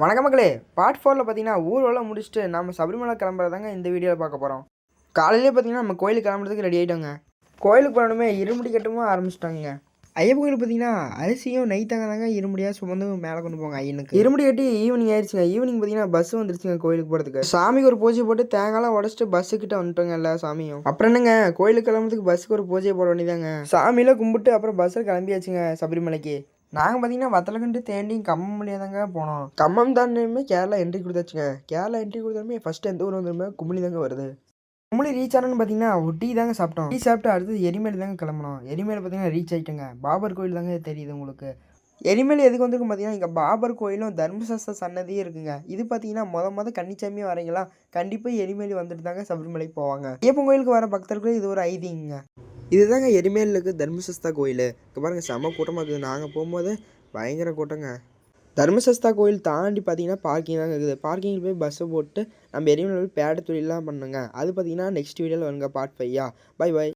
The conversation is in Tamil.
வணக்கம் மக்களே. பார்ட் ஃபோரில் பார்த்தீங்கன்னா ஊர்வலம் முடிச்சுட்டு நம்ம சபரிமலை கிளம்புறதாங்க இந்த வீடியோவில் பார்க்க போகிறோம் காலையிலே பார்த்தீங்கன்னா நம்ம கோயிலுக்கு கிளம்புறதுக்கு ரெடி ஆகிட்டோங்க கோயிலுக்கு போனோமே இருமுடி கட்டமும் ஆரம்பிச்சிட்டாங்க ஐயப்பன் கோயில் பார்த்தீங்கன்னா அரிசியும் நெய் தாங்க இருமுடியாக சுமந்து மேலே கொண்டு போங்க ஐயனுக்கு. இருமுடி கட்டி ஈவினிங் ஆயிடுச்சுங்க. ஈவினிங் பார்த்தீங்கன்னா பஸ் வந்துருச்சுங்க கோயிலுக்கு போகிறதுக்கு சாமிக்கு ஒரு பூஜை போட்டு தேங்காய்லாம் உடச்சிட்டு பஸ்ஸு கிட்ட வந்துட்டோங்க எல்லா சாமியும். அப்புறம் என்னங்க கோயிலுக்கு கிளம்புறதுக்கு பஸ்ஸுக்கு ஒரு பூஜையை போட வேண்டியதாங்க சாமியில கும்பிட்டு அப்புறம் பஸ்ஸில் கிளம்பியாச்சுங்க சபரிமலைக்கு. நாங்கள் பார்த்தீங்கன்னா வத்தலகண்டு தேண்டி கம்மம் முடியாதாங்க போனோம். கம்மம் தாண்டுமே கேரளா என்ட்ரி கொடுத்தாச்சுங்க. கேரளா என்ட்ரி கொடுத்தாலுமே ஃபஸ்ட்டு எந்த ஊர் வந்துருமே கும்பலி தாங்க வருது. கும்பலி ரீச் ஆனோன்னு பார்த்தீங்கன்னா டீ தாங்க சாப்பிட்டோம். டீ சாப்பிட்டு அடுத்தது எரிமேல் தாங்க கிளம்பணும் எரிமேல் பார்த்தீங்கன்னா ரீச் ஆகிட்டோங்க பாபர் கோயில் தாங்க தெரியுது உங்களுக்கு. எரிமேல் எதுக்கு வந்திருக்கும் பார்த்தீங்கன்னா இங்கே பாபர் கோயிலும் தர்மசாஸ்திர சன்னதியும் இருக்குங்க. இது பார்த்தீங்கன்னா முத முத கன்னிச்சாமியும் வரீங்களா கண்டிப்பாக எரிமேலி வந்துட்டு தாங்க சபரிமலைக்கு போவாங்க. ஐயப்பன் கோயிலுக்கு வர பக்தர்களுக்கு இது ஒரு ஐதீங்க இதுதாங்க எரிமேலில் இருக்குது தர்மசஸ்தா கோயில். இங்கே பாருங்கள் செம கூட்டமாக இருக்குது. நாங்கள் போகும்போது பயங்கர கூட்டங்க. தர்மசஸ்தா கோயில் தாண்டி பார்த்தீங்கன்னா பார்க்கிங் தாங்க இருக்குது. பார்க்கிங்கில் போய் பஸ்ஸை போட்டு நம்ம எரிமலை போய் பேட தொழிலெலாம் பண்ணுங்க. அது பார்த்தீங்கன்னா நெக்ஸ்ட் வீடியோவில் வருங்க பார்ட் ஃபையா பை பை